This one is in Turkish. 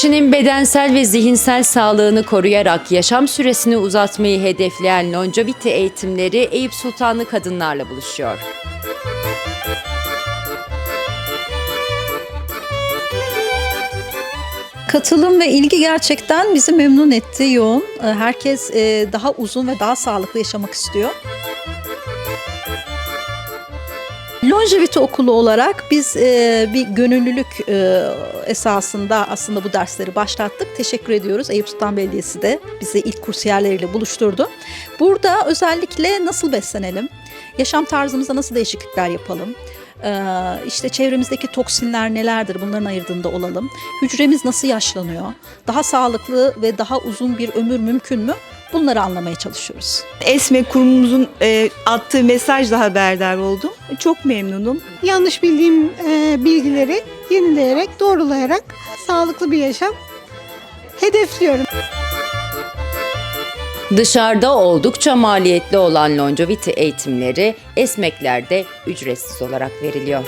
Kişinin bedensel ve zihinsel sağlığını koruyarak yaşam süresini uzatmayı hedefleyen longevity eğitimleri Eyüp Sultanlı kadınlarla buluşuyor. Katılım ve ilgi gerçekten bizi memnun etti, yoğun. Herkes e, daha uzun ve daha sağlıklı yaşamak istiyor. Longevity okulu olarak biz e, bir gönüllülük e, esasında aslında bu dersleri başlattık. Teşekkür ediyoruz. Eyüp Sultan Belediyesi de bizi ilk kursiyerleriyle buluşturdu. Burada özellikle nasıl beslenelim, yaşam tarzımızda nasıl değişiklikler yapalım, ee, işte çevremizdeki toksinler nelerdir bunların ayırdığında olalım. Hücremiz nasıl yaşlanıyor? Daha sağlıklı ve daha uzun bir ömür mümkün mü? Bunları anlamaya çalışıyoruz. ESME kurumumuzun e, attığı mesajla haberdar oldum. Çok memnunum. yanlış bildiğim e, bilgileri yenileyerek, doğrulayarak sağlıklı bir yaşam hedefliyorum. Dışarıda oldukça maliyetli olan longevity eğitimleri esmeklerde ücretsiz olarak veriliyor.